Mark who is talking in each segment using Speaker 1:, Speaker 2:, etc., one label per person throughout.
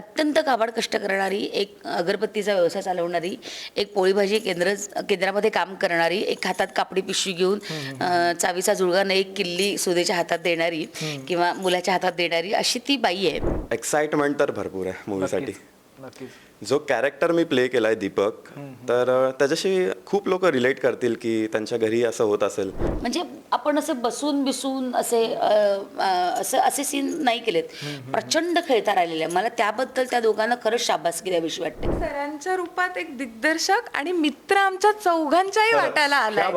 Speaker 1: अत्यंत काबाड कष्ट करणारी एक अगरबत्तीचा व्यवसाय चालवणारी एक पोळी भाजी केंद्र केंद्रामध्ये काम करणारी एक हातात कापडी पिशवी घेऊन चावीचा जुळगा न एक किल्ली सुदेच्या हातात देणारी किंवा मुलाच्या हातात देणारी अशी ती बाई आहे.
Speaker 2: एक्साइटमेंट तर भरपूर आहे मूवीसाठी
Speaker 3: नक्कीच.
Speaker 2: जो कॅरेक्टर मी प्ले केलाय दीपक तर त्याच्याशी खूप लोक रिलेट करतील की त्यांच्या घरी असं होत असेल.
Speaker 1: म्हणजे आपण असे बसून बिसून असे असं असे सीन नाही केलेत. प्रचंड खेळता राहिलेले आहे. मला त्याबद्दल त्या दोघांना खरंच शाबासकी द्यावीशी वाटते.
Speaker 4: सरांच्या रूपात एक दिग्दर्शक आणि मित्र आमच्या चौघांच्याही वाटायला
Speaker 3: क्या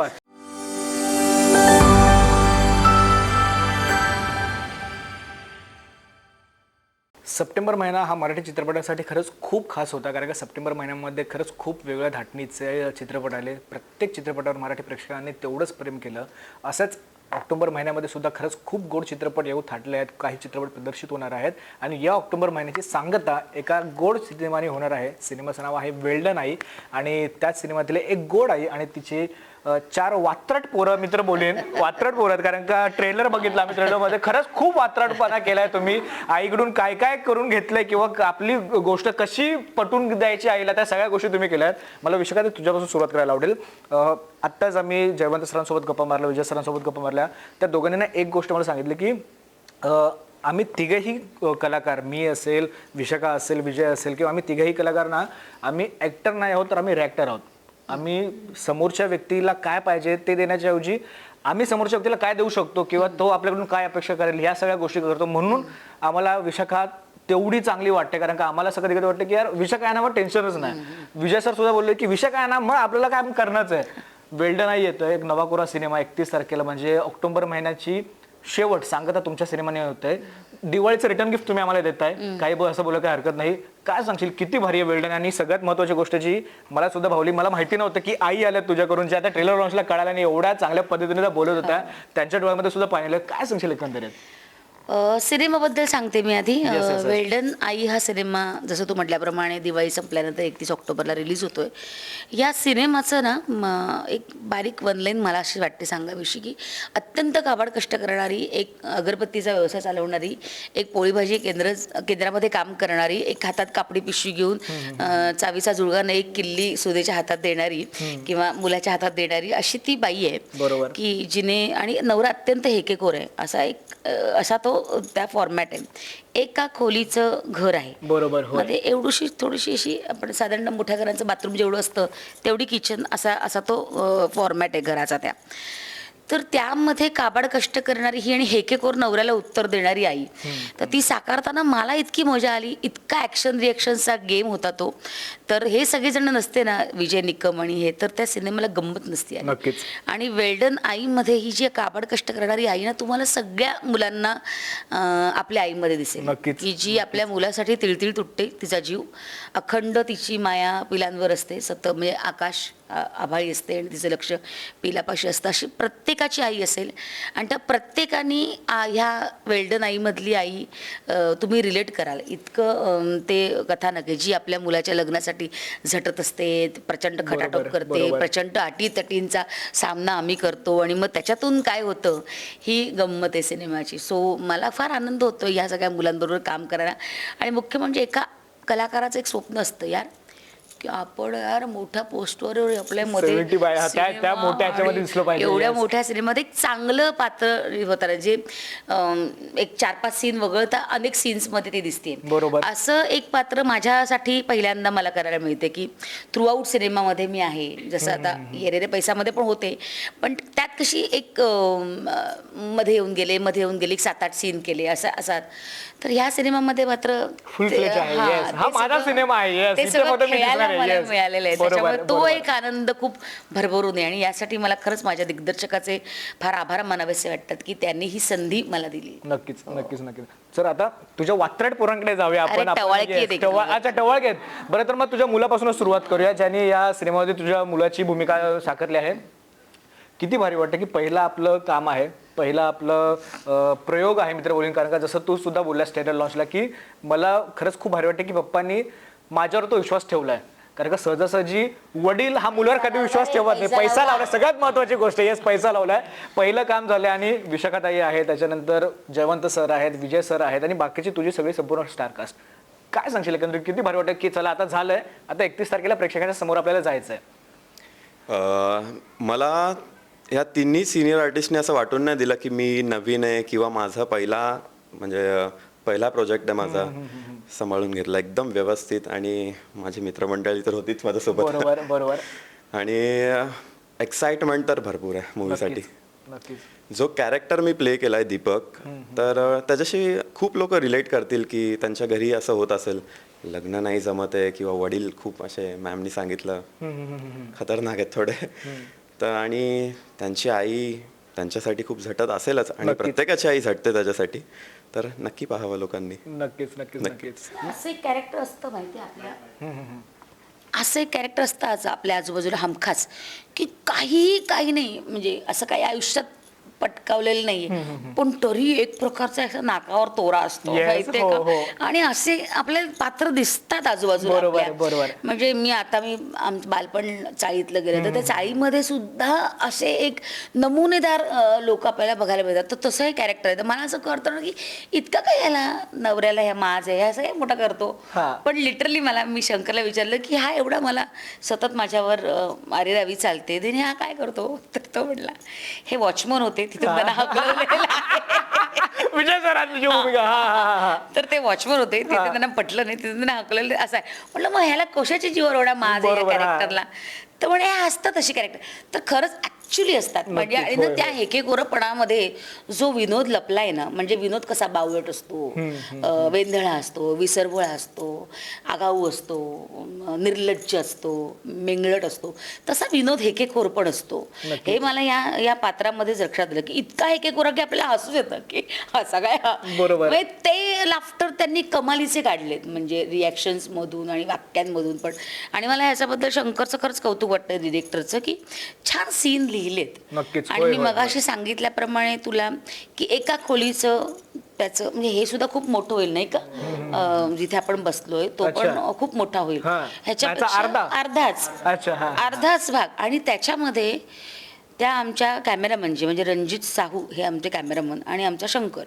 Speaker 3: सप्टेंबर महिना हा मराठी चित्रपटासाठी खरंच खूप खास होता कारण का सप्टेंबर महिन्यामध्ये खरंच खूप वेगळ्या धाटणीचे चित्रपट आले. प्रत्येक चित्रपटावर मराठी प्रेक्षकांनी तेवढंच प्रेम केलं. असंच ऑक्टोबर महिन्यामध्ये सुद्धा खरंच खूप गोड चित्रपट येऊ थाटले आहेत काही चित्रपट प्रदर्शित होणार आहेत. आणि या ऑक्टोबर महिन्याची सांगता एका गोड सिनेमाने होणार आहे. सिनेमाचं नाव आहे वेल्डन आई. आणि त्याच सिनेमातील एक गोड आई आणि तिचे चार वात्रट पोरं मित्र बोलेन. वात्रट पोरं आहेत कारण का ट्रेलर बघितला आम्ही ट्रेलरमध्ये. खरंच खूप वात्रटपणा केलाय तुम्ही. आईकडून काय काय करून घेतलंय किंवा क- आपली गोष्ट कशी पटून द्यायची आईला त्या सगळ्या गोष्टी तुम्ही केल्या आहेत. मला विषय तुझ्यापासून सुरुवात करायला आवडेल. आत्ताच आम्ही जयवंत सरांसोबत गप्पा मारल्या विजय सरांसोबत गप्पा मारल्या. त्या दोघांनी ना एक गोष्ट मला सांगितली की आम्ही तिघही कलाकार मी असेल विशाखा असेल विजय असेल किंवा आम्ही तिघही कलाकार ना आम्ही ॲक्टर नाही आहोत तर आम्ही रॅक्टर आहोत. आम्ही समोरच्या व्यक्तीला काय पाहिजे ते देण्याच्या ऐवजी आम्ही समोरच्या व्यक्तीला काय देऊ शकतो किंवा तो आपल्याकडून काय अपेक्षा करेल ह्या सगळ्या गोष्टी करतो. म्हणून आम्हाला विशाखा तेवढी चांगली वाटते. कारण का आम्हाला असं कधी कधी वाटतं की यार विशाखा येण्यावर टेन्शनच नाही. विजय सर सुद्धा बोलले की विशाखा येणार मग आपल्याला काय करणंच आहे. वेल्डन नाही येतोय. एक नवा कोरा सिनेमा एकतीस तारखेला म्हणजे ऑक्टोबर महिन्याची शेवट सांगता तुमच्या सिनेमाने होतंय. दिवाळीचं रिटर्न गिफ्ट तुम्ही आम्हाला देताय. काही बोल असं बोला काही हरकत नाही. काय सांगशील किती भारी आहे वेल्डन आणि सगळ्यात महत्वाची गोष्ट जी मला सुद्धा भावली मला माहिती नव्हतं की आई आल्या तुझ्याकडून जे आता ट्रेलर लॉन्चला कळालं आणि एवढ्या चांगल्या पद्धतीने बोलत होत्या. त्यांच्या डोळ्यामध्ये सुद्धा पाहिलं. काय सांगशील एकंदरीत?
Speaker 1: सिनेमाबद्दल सांगते मी आधी. वेल्डन आई हा सिनेमा जसं तू म्हटल्याप्रमाणे दिवाळी संपल्यानंतर एकतीस ऑक्टोबरला रिलीज होतोय. या सिनेमाचं ना एक बारीक वनलाईन मला अशी वाटते सांगाविषयी की अत्यंत काबाड कष्ट करणारी एक अगरबत्तीचा व्यवसाय चालवणारी एक पोळी भाजी केंद्र केंद्रामध्ये काम करणारी एक हातात कापडी पिशवी घेऊन चावीचा जुळगा न एक किल्ली सुदेच्या हातात देणारी किंवा मुलाच्या हातात देणारी अशी ती बाई आहे.
Speaker 3: बरोबर.
Speaker 1: की जिने आणि नवरा अत्यंत हेकेकोर आहे. असा एक असा तो त्या फॉर्मॅट आहे. एका खोलीचं घर आहे.
Speaker 3: बरोबर
Speaker 1: मध्ये एवढीशी थोडीशी अशी आपण साधारण मोठ्या घरांचं बाथरूम जेवढं असतं तेवढी किचन असा असा तो फॉर्मॅट आहे घराचा त्या. तर त्यामध्ये काबाड कष्ट करणारी ही आणि हेकेकोर नवऱ्याला उत्तर देणारी आई. तर ती साकारताना मला इतकी मजा आली इतका ॲक्शन रिॲक्शनचा गेम होता तो. तर हे सगळेजण नसते ना विजय निकम आणि हे तर त्या सिनेमाला गंमत नसते. आणि वेल्डन आईमध्ये ही जी काबाड कष्ट करणारी आई ना तुम्हाला सगळ्या मुलांना आपल्या आईमध्ये दिसेल. की जी आपल्या मुलासाठी तिळतिळ तुटते तिचा जीव. अखंड तिची माया पिलांवर असते सत म्हणजे आकाश. आभाळी असते आणि तिचं लक्ष पिलापाशी असतं. अशी प्रत्येकाची आई असेल. आणि त्या प्रत्येकाने ह्या वेल्डन आईमधली आई तुम्ही रिलेट कराल. इतकं ते कथानक आहे जी आपल्या मुलाच्या लग्नासाठी झटत असते प्रचंड खटाटोप करते. प्रचंड अटीतटींचा सामना आम्ही करतो आणि मग त्याच्यातून काय होतं ही गंमत आहे सिनेमाची. सो मला फार आनंद होतो ह्या सगळ्या मुलांबरोबर काम करायला. आणि मुख्य म्हणजे एका कलाकाराचं एक स्वप्न असतं यार. की आपण यार मोठ्या पोस्टवर आपल्यामध्ये
Speaker 3: 70 बाय- त्या- त्या
Speaker 1: सिनेमा
Speaker 3: मोठ्या ह्याच्यामध्ये
Speaker 1: आणि
Speaker 3: दिसलं पाहिजे,
Speaker 1: एवढ्या. मोठ्या सिनेमात एक चांगलं पात्र होतं जे एक चार पाच सीन वगळता अनेक सीन्समध्ये ते दिसते.
Speaker 3: बरोबर.
Speaker 1: असं एक पात्र माझ्यासाठी पहिल्यांदा मला करायला मिळते की थ्रू आऊट सिनेमामध्ये मी आहे. जसं आता येरे रे पैसामध्ये पण होते पण त्यात कशी एक मध्ये येऊन गेले मध्ये येऊन गेले एक सात आठ सीन केले असं असा. तर ह्या सिनेमामध्ये मात्र हा.
Speaker 3: हा माझा
Speaker 1: सगळं-
Speaker 3: सिनेमा आहे, आहे,
Speaker 1: मला. मिळालेलं आहे. त्याच्यामुळे तो. एक आनंद खूप भरभरून आहे. आणि यासाठी मला खरंच माझ्या दिग्दर्शकाचे फार आभार मानावेसे वाटतात की त्यांनी ही संधी मला दिली.
Speaker 3: नक्कीच नक्कीच नक्कीच. सर आता तुझ्या वात्रट पोरांकडे जाऊया आपण.
Speaker 1: नंबर.
Speaker 3: अच्छा टवाळकी आहेत. बरं तर मग तुझ्या मुलापासूनच सुरुवात करूया ज्याने या सिनेमामध्ये तुझ्या मुलाची भूमिका साकारली आहे. किती भारी वाटतं की पहिलं आपलं काम आहे पहिलं आपलं प्रयोग आहे मित्र बोलीन. कारण का जसं तू सुद्धा बोललास टेलर लॉन्चला की मला खरंच खूप भारी वाटतं की पप्पांनी माझ्यावर तो विश्वास ठेवलाय. कारण का सहजासहजी वडील हा मुलावर कधी विश्वास ठेवत नाही. पैसा लावला. सगळ्यात महत्वाची गोष्ट येस पैसा लावलाय. पहिलं काम झालंय आणि विशाखाताई आहे त्याच्यानंतर जयवंत सर आहेत विजय सर आहेत आणि बाकीची तुझी सगळी संपूर्ण स्टार कास्ट काय सांगशील एकंदरीत? किती भारी वाटतं की चला आता झालंय. आता एकतीस तारखेला प्रेक्षकांच्या समोर आपल्याला जायचंय.
Speaker 2: अं, मला ह्या तिन्ही सिनियर आर्टिस्टने असं वाटून नाही दिलं की मी नवीन आहे किंवा माझा पहिला म्हणजे पहिला प्रोजेक्ट आहे माझा. सांभाळून घेतला. एकदम व्यवस्थित आणि माझी मित्रमंडळी तर होतीच माझ्यासोबत.
Speaker 3: बरोबर बरोबर.
Speaker 2: आणि एक्साइटमेंट तर भरपूर आहे मूवीसाठी जो कॅरेक्टर मी प्ले केला आहे दीपक तर त्याच्याशी खूप लोक रिलेट करतील की त्यांच्या घरी असं होत असेल. लग्न नाही जमत आहे किंवा वडील खूप असे मॅमनी सांगितलं. खतरनाक आहेत थोडे. तर आणि त्यांची आई त्यांच्यासाठी खूप झटत असेलच आणि प्रत्येकाची आई झटते त्याच्यासाठी. तर नक्की पाहावं लोकांनी.
Speaker 3: नक्कीच नक्कीच नक्कीच.
Speaker 1: असं एक कॅरेक्टर असतं माहिती आहे आपल्या? असं एक कॅरेक्टर असतं आज आपल्या आजूबाजूला हमखास. की काही काही नाही. म्हणजे असं काही आयुष्यात पटकावलेलं नाहीये. पण तरी एक प्रकारचा असा नाकावर तोरा असतो माहितीये
Speaker 3: हो,
Speaker 1: का?
Speaker 3: हो.
Speaker 1: आणि असे आपल्याला पात्र दिसतात आजूबाजूला
Speaker 3: बरोबर.
Speaker 1: म्हणजे मी आता मी आमचं बालपण चाळीतलं गेलं तर त्या चाळीमध्ये सुद्धा असे एक नमुनेदार लोक आपल्याला बघायला मिळतात. तर तसं हे कॅरेक्टर आहे. तर मला असं कळतं ना की इतका काय याला नवऱ्याला ह्या माज आहे असं काय मोठा करतो?
Speaker 3: हा.
Speaker 1: पण लिटरली मला मी शंकरला विचारलं की हा एवढा मला सतत माझ्यावर आरेरावी चालते हा काय करतो? तर तो म्हटला हे वॉचमन होते तिथून.
Speaker 3: विजय सरांची भूमिका. हा. हा हा हा
Speaker 1: तर ते वॉचमन होते तिथे. त्यांना पटलं नाही तिथे त्यांना हकललं असं आहे. म्हटलं मग ह्याला कशाची जीवर एवढा माज आहे या
Speaker 3: बरोबर, हा.
Speaker 1: कॅरेक्टरला तर म्हणे हे असतात अशी कॅरेक्टर तर खरंच ऍक्च्युली असतात. म्हणजे आणि ना त्या
Speaker 3: होय.
Speaker 1: हेकेगोरपणामध्ये जो विनोद लपलाय ना म्हणजे विनोद कसा बावळट असतो वेंधळा असतो विसरभोळा असतो आगाऊ असतो निर्लज्ज असतो मेंगलट असतो तसा विनोद हेकेखोर पण असतो हे मला या या पात्रामध्ये लक्षात आलं की इतका हेकेखोरा की आपल्याला हसूच येतं की असा काय
Speaker 3: बरोबर.
Speaker 1: म्हणजे ते लाफ्टर त्यांनी कमालीचे काढलेत म्हणजे रिॲक्शन्स मधून आणि वाक्यांमधून पण. आणि मला ह्याच्याबद्दल शंकरचं खरंच कौतुक वाटतं डिरेक्टरचं की छान सीन लिहिलेत.
Speaker 3: नक्कीच.
Speaker 1: आणि
Speaker 3: होय,
Speaker 1: मी
Speaker 3: होय,
Speaker 1: मगाशी सांगितल्याप्रमाणे तुला की एका खोलीचं त्याचं म्हणजे हे सुद्धा खूप मोठं होईल नाही का? अं, जिथे आपण बसलोय तो पण
Speaker 3: अच्छा.
Speaker 1: खूप मोठा होईल.
Speaker 3: हा. अर्धा?
Speaker 1: अर्धाच.
Speaker 3: अच्छा हा
Speaker 1: अर्धाच भाग. आणि त्याच्यामध्ये त्या आमच्या कॅमेरामनची म्हणजे रणजित साहू हे आमचे कॅमेरामन आणि आमचा शंकर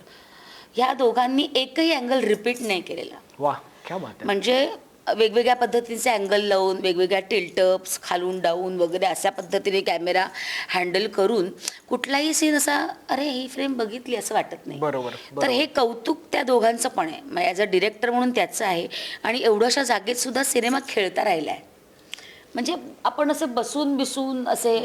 Speaker 1: ह्या दोघांनी एकही अँगल रिपीट नाही केलेला.
Speaker 3: वा क्या बात आहे.
Speaker 1: म्हणजे वेगवेगळ्या पद्धतीचे अँगल लावून वेगवेगळ्या टिल्टअप्स खालून डाऊन वगैरे अशा पद्धतीने कॅमेरा हँडल करून कुठलाही सीन असा अरे ही फ्रेम बघितली असं वाटत नाही.
Speaker 3: बरोबर,
Speaker 1: तर. हे कौतुक त्या दोघांचं पण आहे. ॲज अ डिरेक्टर म्हणून त्याचं आहे. आणि एवढ्याशा जागेत सुद्धा सिनेमा खेळता राहिला आहे म्हणजे आपण असे बसून बिसून असे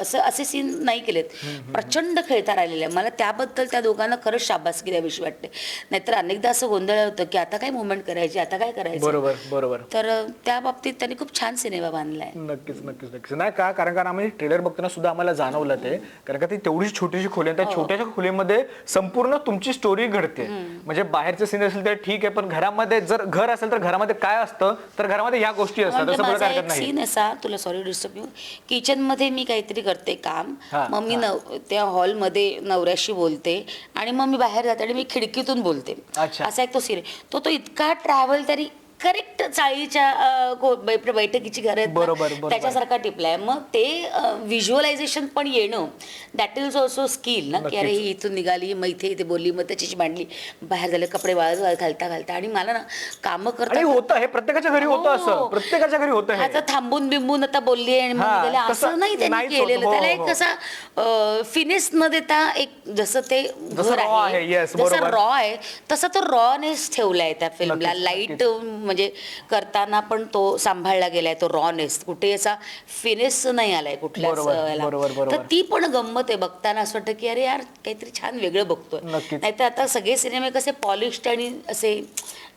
Speaker 1: असं असे सीन नाही केलेत. प्रचंड खेळता राहिलेले. आहे मला त्याबद्दल त्या दोघांना खरंच शाबासकी द्यावीशी वाटते. नाहीतर अनेकदा असं गोंधळ होतं की आता काय मुवमेंट करायची आता काय करायचं?
Speaker 3: बरोबर बरोबर.
Speaker 1: तर त्या बाबतीत त्यांनी खूप छान सिनेमा बांधलाय.
Speaker 3: नक्कीच नक्कीच नक्कीच. नाही का? कारण कारण आम्ही ट्रेलर बघताना सुद्धा आम्हाला जाणवलं ते. कारण का ती तेवढीच छोटीशी खोली आहे त्या
Speaker 1: हो.
Speaker 3: छोट्याशा खोलीमध्ये संपूर्ण तुमची स्टोरी घडते. म्हणजे बाहेरचे सीन असेल तर ठीक आहे पण घरामध्ये जर घर असेल तर घरामध्ये काय असतं? तर घरामध्ये ह्या गोष्टी असतात.
Speaker 1: म्हणजे
Speaker 3: असं
Speaker 1: माझा
Speaker 3: हरकत
Speaker 1: एक
Speaker 3: नाही
Speaker 1: सीन असा तुला सॉरी डिस्टर्ब येऊ किचनमध्ये मी काहीतरी करते काम.
Speaker 3: हा,
Speaker 1: मग मी नव त्या हॉलमध्ये नवऱ्याशी बोलते आणि मग मी बाहेर जाते आणि मी खिडकीतून बोलते.
Speaker 3: अच्छा.
Speaker 1: असा एक तो सीन. तो तो इतका ट्रॅव्हल तरी करेक्ट चाळीच्या बैठकीची घर आहेत ना,
Speaker 3: बरोबर.
Speaker 1: त्याच्यासारखा टिपलाय मग ते व्हिज्युअलायझेशन पण येणं दॅट इज ऑल्सो स्किल ना की अरे ही इथून निघाली मग इथे इथे बोलली मग त्याच्याशी मांडली बाहेर झाले कपडे वाळत वाळत घालता घालता आणि मला ना कामं करता
Speaker 3: होतं हे प्रत्येकाच्या घरी होतं असं
Speaker 1: हो.
Speaker 3: प्रत्येकाच्या घरी होतं हे
Speaker 1: आता थांबून बिंबून आता बोलली आणि मग
Speaker 3: हा,
Speaker 1: असं नाही त्यांनी. केलेलं
Speaker 3: हो,
Speaker 1: त्याला
Speaker 3: हो,
Speaker 1: एक
Speaker 3: हो.
Speaker 1: कसा फिनिश न देता एक जसं ते घर
Speaker 3: आहे,
Speaker 1: जसं. रॉ आहे तसा तो रॉनेस ठेवलाय त्या फिल्मला लाइट म्हणजे करताना पण तो सांभाळला गेलाय तो रॉनेस कुठे असा फिनिश नाही आलाय कुठल्याच याला.
Speaker 3: बरोबर.
Speaker 1: तर ती पण गंमत आहे बघताना असं वाटतं की अरे यार काहीतरी छान वेगळं बघतोय. नाहीतर आता सगळे सिनेमे कसे पॉलिश्ड आणि असे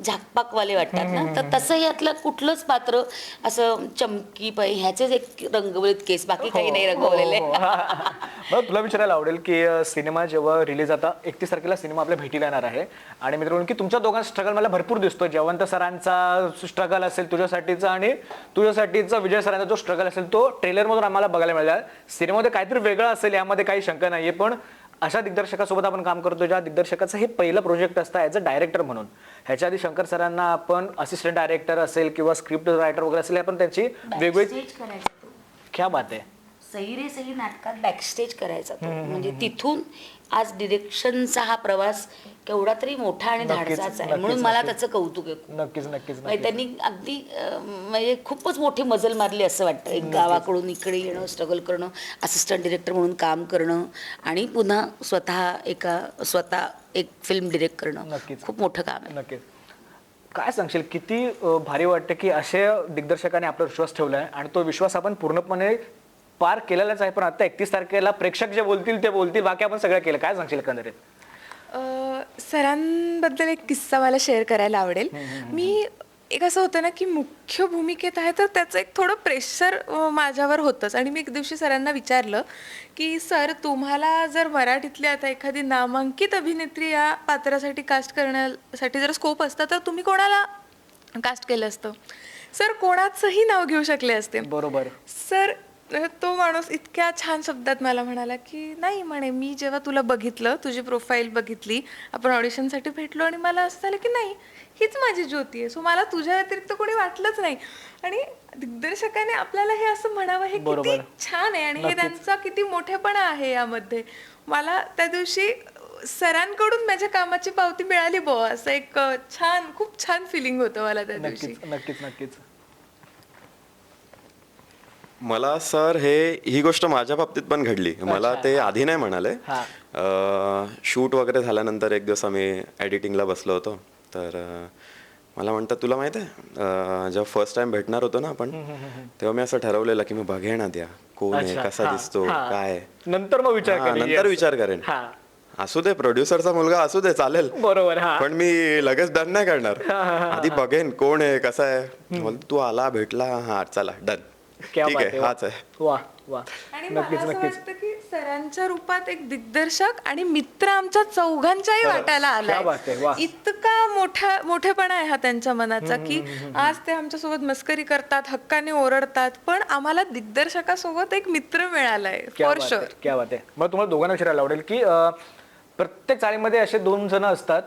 Speaker 1: झाकपाकवाले वाटतात ना तर तसं यातलं कुठलंच पात्र असं चमकी पाय ह्याचेच एक रंगवलेत केस बाकी काही नाही रंगवलेले
Speaker 3: हो, हो, हो. मग तुला विचारायला आवडेल की सिनेमा जेव्हा रिलीज आता एकतीस तारखेला सिनेमा आपल्या भेटीला येणार आहे आणि मित्रांनो की तुमच्या दोघांचा स्ट्रगल मला भरपूर दिसतोय जयवंत सरांचा स्ट्रगल असेल तुझ्यासाठीचा आणि तुझ्यासाठीचा विजय सरांचा जो स्ट्रगल असेल तो ट्रेलरमधून आम्हाला बघायला मिळाला. सिनेमामध्ये काहीतरी वेगळं असेल यामध्ये काही शंका नाहीये पण अशा दिग्दर्शकासोबत आपण काम करतो ज्या दिग्दर्शकाचं हे पहिलं प्रोजेक्ट असतं ॲज अ डायरेक्टर म्हणून. ह्याच्या आधी शंकर सरांना आपण असिस्टंट डायरेक्टर असेल किंवा स्क्रिप्ट रायटर वगैरे असेल आपण त्यांची वेगवेगळी. क्या बात आहे.
Speaker 1: सही रे सही नाटकात बॅकस्टेज करायचा तो. म्हणजे तिथून आज डिरेक्शनचा हा प्रवास केवढा तरी मोठा आणि धाडसाचा आहे. म्हणून मला. त्याचं कौतुक आहे
Speaker 3: नक्कीच नक्कीच
Speaker 1: म्हणजे त्यांनी अगदी म्हणजे खूपच मोठी मजल मारली असं वाटतं. एक गावाकडून इकडे येणं स्ट्रगल करणं असिस्टंट डिरेक्टर म्हणून काम करणं आणि पुन्हा स्वतः एका स्वतः एक फिल्म डिरेक्ट करणं.
Speaker 3: नक्कीच.
Speaker 1: खूप मोठं काम आहे.
Speaker 3: नक्कीच. काय सांगशील किती भारी वाटतं की असे दिग्दर्शकाने आपला विश्वास ठेवला आहे आणि तो विश्वास आपण पूर्णपणे पार केलेलाच आहे पण आता एकतीस तारखेला प्रेक्षक जे बोलतील ते बोलतील बाकी आपण सगळं केलं. काय सांगशील एकंदरीत?
Speaker 4: सरांबद्दल एक किस्सा मला शेअर करायला आवडेल. मी एक असं होतं ना की मुख्य भूमिकेत आहे तर त्याचं एक थोडं प्रेशर माझ्यावर होतंच. आणि मी एक दिवशी सरांना विचारलं की सर तुम्हाला जर मराठीतली आता एखादी नामांकित अभिनेत्री या पात्रासाठी कास्ट करण्यासाठी जर स्कोप असता तर तुम्ही कोणाला कास्ट केलं असतं? सर कोणाचंही नाव घेऊ शकले असते.
Speaker 3: बरोबर.
Speaker 4: सर तो माणूस इतक्या छान शब्दात मला म्हणाला की नाही म्हणे मी जेव्हा तुला बघितलं तुझी प्रोफाईल बघितली आपण ऑडिशनसाठी भेटलो आणि मला असं झालं की नाही हीच माझी ज्योती आहे सो मला तुझ्या व्यतिरिक्त कोणी वाटलंच नाही. आणि दिग्दर्शकाने आपल्याला हे असं म्हणावं हे किती. छान आहे आणि हे त्यांचा किती मोठेपणा आहे यामध्ये. मला त्या दिवशी सरांकडून माझ्या कामाची पावती मिळाली बो असं एक छान खूप छान फिलिंग होतं मला त्या दिवशी.
Speaker 3: नक्कीच नक्कीच.
Speaker 2: मला सर हे ही गोष्ट माझ्या बाबतीत पण घडली. मला ते आधी नाही म्हणाले. शूट वगैरे झाल्यानंतर एक दिवस आम्ही एडिटिंगला बसलो होतो. तर मला म्हणतात तुला माहीत आहे जेव्हा फर्स्ट टाइम भेटणार होतो ना आपण तेव्हा मी असं ठरवलेलं की मी बघेन आद्या कोण आहे कसा दिसतो. काय.
Speaker 3: नंतर मग विचार
Speaker 2: हा,
Speaker 3: करेन,
Speaker 2: नंतर. विचार करेन. असू दे प्रोड्युसरचा मुलगा असू दे चालेल.
Speaker 3: बरोबर हा.
Speaker 2: पण मी लगेच डन नाही करणार. आधी बघेन कोण आहे कसा आहे. बोल, तू आला भेटला हा चला डन
Speaker 3: क्या
Speaker 2: ठीक
Speaker 3: बात
Speaker 2: आहे
Speaker 3: वा.
Speaker 2: हाच आहे.
Speaker 3: वा वा.
Speaker 4: आणि मला
Speaker 3: नक्कीच
Speaker 4: असं
Speaker 3: नक्कीच.
Speaker 4: वाटतं की सरांच्या रूपात एक दिग्दर्शक आणि मित्र आमच्या चौघांच्याही वाटायला
Speaker 3: क्या बात आहे, वा.
Speaker 4: आलाय इतका मोठा मोठेपणा आहे हा त्यांच्या मनाचा की आज ते आमच्यासोबत मस्करी करतात हक्काने ओरडतात पण आम्हाला दिग्दर्शकासोबत एक मित्र मिळालाय
Speaker 3: क्या
Speaker 4: फॉर
Speaker 3: बात
Speaker 4: शुअर
Speaker 3: आहे, क्या बात आहे. मला तुम्हाला दोघांना विचारायला आवडेल की अं, प्रत्येक चाळीमध्ये असे दोन जण असतात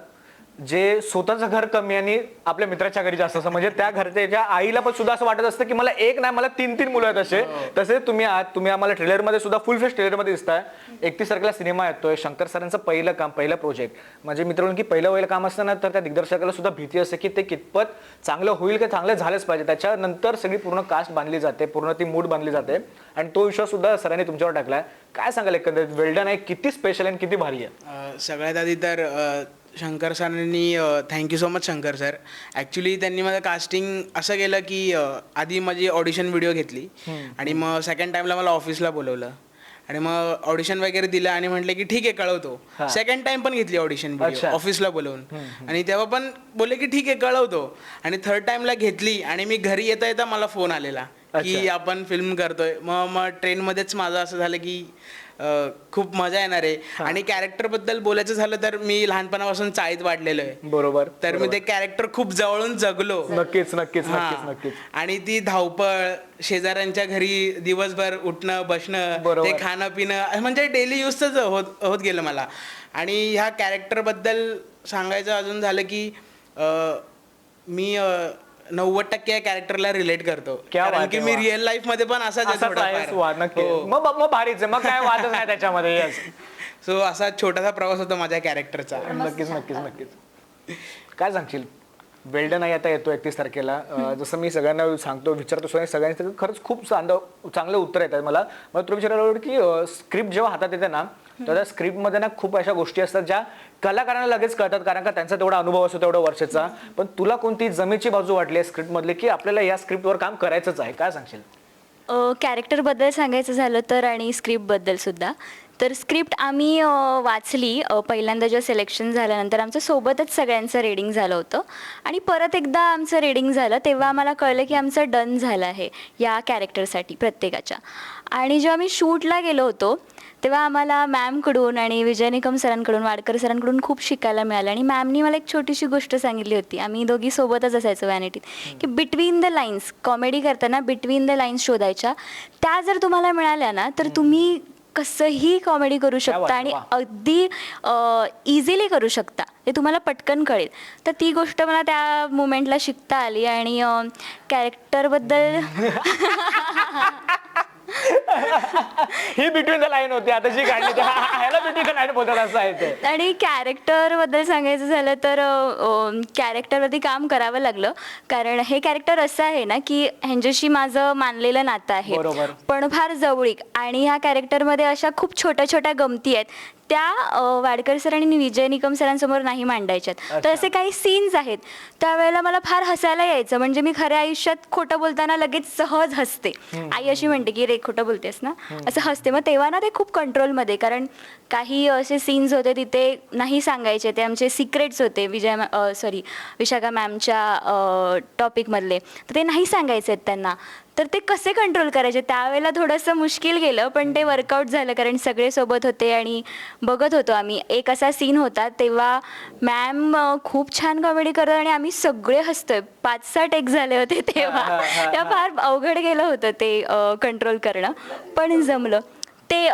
Speaker 3: जे स्वतःचं घर कमी आणि आपल्या मित्राच्या घरी जास्त असतं. म्हणजे त्या घरच्या आईला पण सुद्धा असं वाटत असतं की मला एक नाही मला तीन तीन मुलं आहेत असे. तसे तुम्ही आहात तुम्ही आम्हाला ट्रेलरमध्ये सुद्धा फुल फेस ट्रेलरमध्ये दिसताय. एकतीस तारखेला सिनेमा येतोय शंकर सरांचं पहिलं काम पहिलं प्रोजेक्ट म्हणजे मित्रांनो की पहिलं वहिलं काम असतं ना तर त्या दिग्दर्शकाला सुद्धा भीती असते की ते कितपत चांगलं होईल की चांगलं झालंच पाहिजे. त्याच्यानंतर सगळी पूर्ण कास्ट बांधली जाते पूर्ण ती मूड बांधली जाते. आणि तो विश्वास सुद्धा सरांनी तुमच्यावर टाकलाय. काय सांगाल एकंदरीत? वेल्डन आहे. किती स्पेशल आणि किती भारी आहे?
Speaker 5: सगळ्यात आधी तर शंकर सरांनी thank you so much Shankar sir actually त्यांनी माझं कास्टिंग असं केलं की आधी माझी ऑडिशन व्हिडिओ घेतली आणि मग सेकंड टाइमला मला ऑफिसला बोलवलं. आणि मग ऑडिशन वगैरे दिलं आणि म्हटलं की ठीक आहे कळवतो. सेकंड टाइम पण घेतली ऑडिशन. ऑफिसला बोलवून. आणि तेव्हा पण बोलले की ठीक आहे कळवतो. आणि थर्ड टाइमला घेतली आणि मी घरी येता येता मला फोन आलेला की आपण फिल्म करतोय. मग मग ट्रेनमध्येच माझं असं झालं की खूप मजा येणार आहे. आणि कॅरेक्टरबद्दल बोलायचं झालं तर मी लहानपणापासून चाळीत वाढलेलो आहे.
Speaker 3: बरोबर
Speaker 5: तर मी ते कॅरेक्टर खूप जवळून जगलो.
Speaker 3: नक्कीच नक्कीच. नक्कीच नक्कीच.
Speaker 5: आणि ती धावपळ शेजाऱ्यांच्या घरी दिवसभर उठणं बसणं. ते खाणं पिणं म्हणजे डेली यूजच होत होत गेलं मला. आणि ह्या कॅरेक्टरबद्दल सांगायचं अजून झालं की मी नव्वद टक्के कॅरेक्टरला रिलेट करतो.
Speaker 3: क्या
Speaker 5: कारण
Speaker 3: बात
Speaker 5: की
Speaker 3: आहे,
Speaker 5: मी
Speaker 3: वा.
Speaker 5: रिअल लाईफमध्ये पण असाच आहे
Speaker 3: असाच आहेस वा नक्की.
Speaker 5: थोडाफार
Speaker 3: मग मग भारीच आहे. मग काय वादच नाही त्याच्यामध्ये yes.
Speaker 5: सो असा छोटासा प्रवास होता माझ्या कॅरेक्टरचा
Speaker 3: नक्कीच नक्कीच नक्कीच. काय सांगशील? वेल्डन आहे आता येतो एकतीस तारखेला. अं, जसं मी सगळ्यांना सांगतो विचारतो सगळ्यांनी खरंच खूप चांगलं चांगलं उत्तर येतात मला. मला तुला विचारायला आवडेल की स्क्रिप्ट जेव्हा हातात येते ना तर त्या स्क्रिप्टमध्ये ना खूप अशा गोष्टी असतात ज्या कलाकारांना लगेच कळतात कारण का त्यांचा तेवढा अनुभव असतो तेवढा वर्षाचा. पण तुला कोणती जमेची बाजू वाटली आहे स्क्रिप्टमधली की आपल्याला या स्क्रिप्टवर काम करायचंच आहे? काय सांगशील?
Speaker 6: कॅरेक्टरबद्दल सांगायचं झालं तर आणि स्क्रिप्टबद्दल सुद्धा. तर स्क्रिप्ट आम्ही वाचली. पहिल्यांदा जेव्हा सिलेक्शन झाल्यानंतर आमचं सोबतच सगळ्यांचं रेडिंग झालं होतं. आणि परत एकदा आमचं रेडिंग झालं तेव्हा आम्हाला कळलं की आमचं डन झालं आहे या कॅरेक्टरसाठी प्रत्येकाच्या. आणि जेव्हा आम्ही शूटला गेलो होतो तेव्हा आम्हाला मॅमकडून आणि विजय निकम सरांकडून वाडकर सरांकडून खूप शिकायला मिळालं. आणि मॅमनी मला एक छोटीशी गोष्ट सांगितली होती. आम्ही दोघी सोबतच असायचो वॅनिटीत की बिटवीन द लाईन्स कॉमेडी करताना बिटवीन द लाईन्स शोधायच्या. त्या जर तुम्हाला मिळाल्या ना तर तुम्ही कसंही कॉमेडी करू शकता आणि. अगदी इझिली करू शकता ते तुम्हाला पटकन कळेल तर ती गोष्ट मला त्या मुमेंटला शिकता आली आणि कॅरेक्टरबद्दल
Speaker 3: ही बिटवीन द लाईन होती आता जी काढली ती- ह्याला बिटवीन द लाईन बोलतात असं आहे ते.
Speaker 6: आणि कॅरेक्टरबद्दल सांगायचं झालं तर कॅरेक्टरवरती काम करावं लागलं. कारण हे कॅरेक्टर असं आहे ना की ह्यांच्याशी माझं मानलेलं नातं आहे.
Speaker 3: बरोबर.
Speaker 6: पण फार जवळीक. आणि ह्या कॅरेक्टरमध्ये अशा खूप छोट्या छोट्या गमती आहेत. त्या अ, वाडकर सर आणि विजय निकम सरांसमोर नाही मांडायच्यात. तर असे काही सीन्स आहेत. त्यावेळेला मला फार हसायला यायचं. म्हणजे मी खऱ्या आयुष्यात खोटं बोलताना लगेच सहज हसते. आई अशी म्हणते की रे खोटं बोलतेस ना? असं हसते. मग तेव्हा ना ते खूप कंट्रोलमध्ये कारण काही असे सीन्स होते तिथे नाही सांगायचे. ते आमचे सिक्रेट्स होते विजय सॉरी विशाखा मॅमच्या टॉपिकमधले तर ते नाही सांगायचे आहेत त्यांना. तर ते कसे कंट्रोल करायचे? त्यावेळेला थोडंसं मुश्किल गेलं पण ते वर्कआउट झालं कारण सगळे सोबत होते आणि बघत होतो आम्ही. एक असा सीन होता तेव्हा मॅम खूप छान कॉमेडी करतात आणि आम्ही सगळे हसतोय. पाच सहा टेक झाले होते तेव्हा. त्या फार अवघड गेलं होतं ते कंट्रोल करणं. पण जमलं. ते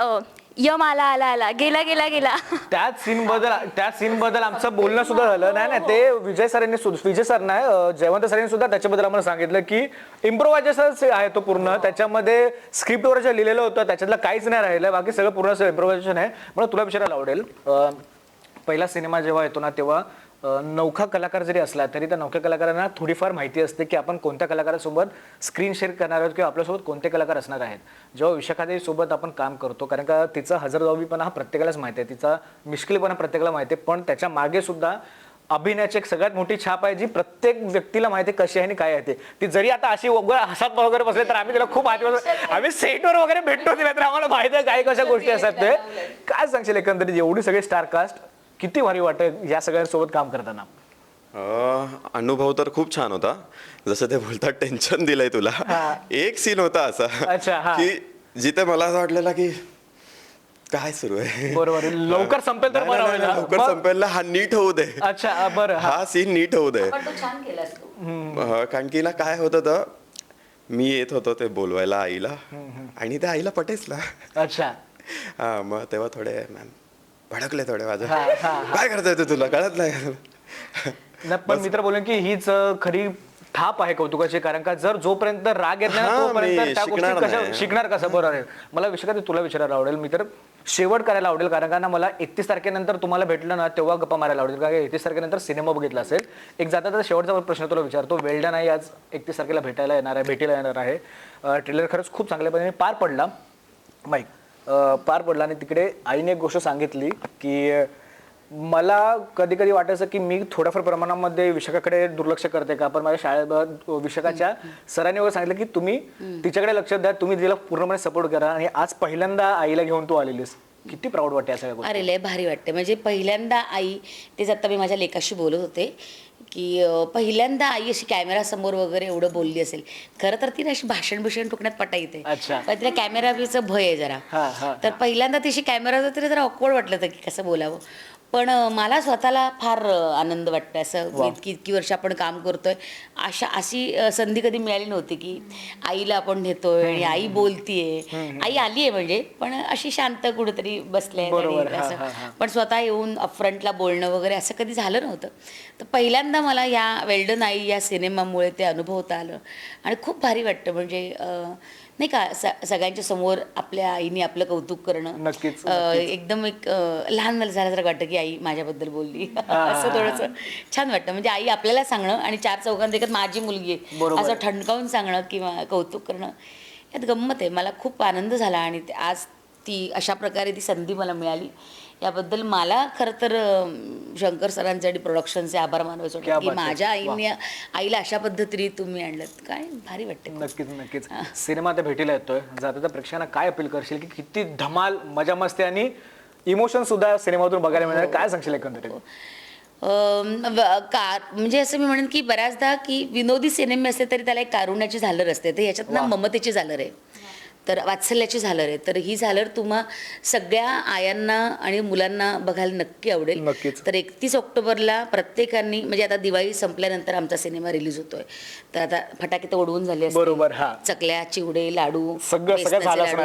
Speaker 6: यम आला आला आला. गेला गेला गेला.
Speaker 3: त्याच सीन बद्दल त्या सीन बद्दल आमचं बोलणं सुद्धा झालं. नाही नाही ते विजय सरांनी विजय सर नाही अं, जयवंत सरांनी सुद्धा त्याच्याबद्दल आम्हाला सांगितलं की इम्प्रोवायझेशन आहे तो पूर्ण. त्याच्यामध्ये स्क्रिप्टवर जे लिहिलेलं होतं त्याच्यातलं काहीच नाही राहिलं. बाकी सगळं पूर्ण इम्प्रोव्हायझेशन आहे. मला तुला विचारायला आवडेल. अं, पहिला सिनेमा जेव्हा येतो ना तेव्हा नौखा कलाकार जरी असला तरी त्या नौख्या कलाकारांना थोडीफार माहिती असते की आपण कोणत्या कलाकारासोबत स्क्रीन शेअर करणार आहोत किंवा आपल्यासोबत कोणते कलाकार असणार आहेत. जेव्हा विशाखादेवीसोबत आपण काम करतो कारण का तिचा हजरजबाबीपणा हा प्रत्येकालाच माहिती आहे तिचा मिश्किलपणा प्रत्येकाला माहिती आहे पण त्याच्यामागे सुद्धा अभिनयाची एक सगळ्यात मोठी छाप आहे जी प्रत्येक व्यक्तीला माहिती आहे कशी आहे आणि काय आहे ते. ती जरी आता अशी वगैरे हसत वगैरे बसले तर आम्ही तिला खूप आधी आम्ही सेटवर वगैरे भेटतो तिला तर आम्हाला माहिती आहे काय कशा गोष्टी असतात ते. काय सांगशील एकंदरीत? एवढी सगळी स्टार कास्ट किती भारी वाटत या सगळ्यांसोबत काम करताना?
Speaker 2: अं, अनुभव तर खूप छान होता. जसं ते बोलतात टेन्शन दिलंय तुला. एक सीन होता असा
Speaker 3: अच्छा, हा.
Speaker 2: की जिथे मला असं वाटलेलं की काय सुरू आहे?
Speaker 3: बरोबर. लवकर संपेल तर
Speaker 2: नाही,
Speaker 3: बरं
Speaker 2: नाही,
Speaker 3: होईल.
Speaker 2: नाही,
Speaker 3: ना.
Speaker 2: लवकर
Speaker 3: मग-
Speaker 2: संपेल ना, हा नीट होऊ दे.
Speaker 3: अच्छा अं, बरं हा.
Speaker 2: हा सीन नीट होऊ दे.
Speaker 1: पण तो छान केलास तू.
Speaker 2: अं, कारण की ना काय होत होतं मी येत होतो ते बोलवायला आईला आणि त्या आईला पटेच ना
Speaker 3: अच्छा.
Speaker 2: हा मग तेव्हा थोडे मॅम भडकले थोडे माझे.
Speaker 3: हा, हा,
Speaker 2: काय करता येतं तुला? कळत नाही.
Speaker 3: नाही, पण मित्र बोलेन की हीच अं, खरी थाप आहे कौतुकाची कारण का जर जोपर्यंत राग येत नाही ना,
Speaker 2: हा,
Speaker 3: तोपर्यंत
Speaker 2: मी
Speaker 3: त्या गोष्टी
Speaker 2: शिकणार
Speaker 3: कशा
Speaker 2: नाही.
Speaker 3: शिकणार कसं? बरोबर आहे. मला विषय तुला विचारायला आवडेल? मी तर शेवट करायला आवडेल कारण का ना मला एकतीस तारखेनंतर तुम्हाला भेटलं ना तेव्हा गप्पा मारायला आवडेल. कारण एकतीस तारखेनंतर सिनेमा बघितला असेल. एक जाता तर शेवटचा प्रश्न तुला विचारतो. वेल्डन आहे आज एकतीस तारखेला भेटायला येणार आहे भेटीला येणार आहे. ट्रेलर खरंच खूप चांगल्या पद्धतीने पार पडला. माईक पार पडला आणि तिकडे आईने एक गोष्ट सांगितली की मला कधी कधी वाटायचं की मी थोड्याफार प्रमाणामध्ये विशाखाकडे दुर्लक्ष करते का? पण माझ्या शाळेत विशाखाच्या सरांनी वगैरे सांगितलं की तुम्ही तिच्याकडे लक्ष द्या तुम्ही तिला पूर्णपणे सपोर्ट करा आणि आज पहिल्यांदा आईला घेऊन तू आलेलीस. किती प्राऊड वाटते या सगळ्या गोष्टी.
Speaker 1: अरे लय भारी वाटते. म्हणजे पहिल्यांदा आई तेच आता मी माझ्या लेकाशी बोलत होते की पहिल्यांदा आई अशी कॅमेरासमोर वगैरे एवढं बोलली असेल. खरं तर तिने अशी भाषण भूषण टोकण्यात पटा येते
Speaker 3: अच्छा.
Speaker 1: पण तिला कॅमेराचं भय आहे जरा.
Speaker 3: हा, हा,
Speaker 1: तर पहिल्यांदा तिशी कॅमेरा तरी जरा ऑकवर्ड वाटलं होतं की कसं बोलावं. पण मला स्वतःला फार आनंद वाटतं असं इतकी इतकी वर्ष आपण काम करतोय. अशा अशी संधी कधी मिळाली नव्हती की आईला आपण नेतोय आणि आई बोलतीये. आई आली आहे म्हणजे पण अशी शांत कुठेतरी बसले असं. पण स्वतः येऊन अपफ्रंटला बोलणं वगैरे असं कधी झालं नव्हतं. तर पहिल्यांदा मला या वेल्डन आई या सिनेमामुळे ते अनुभवता आलं. आणि खूप भारी वाटतं. म्हणजे नाही का सगळ्यांच्या समोर आपल्या आईने आपलं कौतुक करणं.
Speaker 3: नक्कीच,
Speaker 1: एकदम एक लहान मला झाल्यासारखं वाटतं की आई माझ्याबद्दल बोलली. असं थोडंसं छान वाटतं. म्हणजे आई आपल्याला सांगणं आणि चार चौघांत माझी मुलगी आहे. असं ठणकावून सांगणं किंवा कौतुक करणं यात गंमत आहे. मला खूप आनंद झाला आणि आज ती अशा प्रकारे ती संधी मला मिळाली. याबद्दल मला खरं तर शंकर सरांचे आणि प्रोडक्शनचे आभार मानवायचे वाटतात की. माझ्या आईने आईला अशा पद्धतीने तुम्ही आणलं काय? भारी वाटते
Speaker 3: नक्कीच नक्कीच. सिनेमा आता भेटीला येतोय. जाता त्या प्रेक्षकांना काय अपील करशील की किती धमाल मजा मस्ती आणि इमोशन सुद्धा सिनेमातून बघायला मिळणार काय सांगशील एकंदरीत?
Speaker 1: व- का म्हणजे असं मी म्हणेन की बऱ्याचदा की विनोदी सिनेमे असले तरी त्याला एक कारुण्याची झालर असते. तर याच्यात ना ममतेची झालर आहे. तर वात्सल्याची झालर आहे तर ही झालर तुम्हा सगळ्या आयांना आणि मुलांना बघायला नक्की आवडेल. तर एकतीस ऑक्टोबरला प्रत्येकाने म्हणजे आता दिवाळी संपल्यानंतर आमचा सिनेमा रिलीज होतोय तर आता फटाके तर उडवून झाले.
Speaker 3: बरोबर, हा.
Speaker 1: चकल्या चिवडे लाडू लाडू.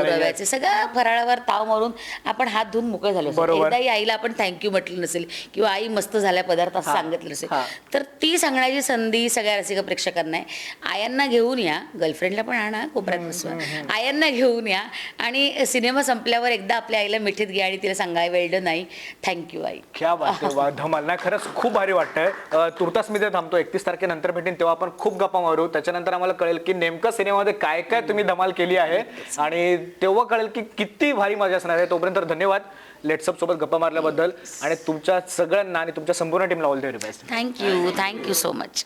Speaker 1: रव्याचे सगळ्या फराळावर ताव मारून आपण हात धुवून मोकळे झालो. एकदाही आईला आपण थँक्यू म्हटलं नसेल किंवा आई मस्त झाल्या पदार्थ असं सांगितलं नसेल. तर ती सांगण्याची संधी सगळ्या रसिक प्रेक्षकांना आहे आयांना घेऊन या गर्लफ्रेंडला पण आणा कोपऱ्यात बसवा आयांना घेऊन या. आणि सिनेमा संपल्यावर एकदा आपल्या आईला मिठीत घ्या आणि तिला सांगा वेळ नाही थँक्यू आई.
Speaker 3: क्या बात वा धमाल. ना खरंच खूप भारी वाटतंय. तुर्तास मी ते थांबतो. एकतीस तारखेनंतर भेटेन तेव्हा आपण खूप गप्पा मारू. त्याच्यानंतर आम्हाला कळेल की नेमकं सिनेमामध्ये काय काय तुम्ही धमाल केली आहे. आणि तेव्हा कळेल की किती भारी मजा असणार आहे. तोपर्यंत धन्यवाद. लेट्सअप सोबत गप्पा मारल्याबद्दल. आणि तुमच्या सगळ्यांना आणि तुमच्या संपूर्ण टीमला all the very best
Speaker 1: thank you thank you so much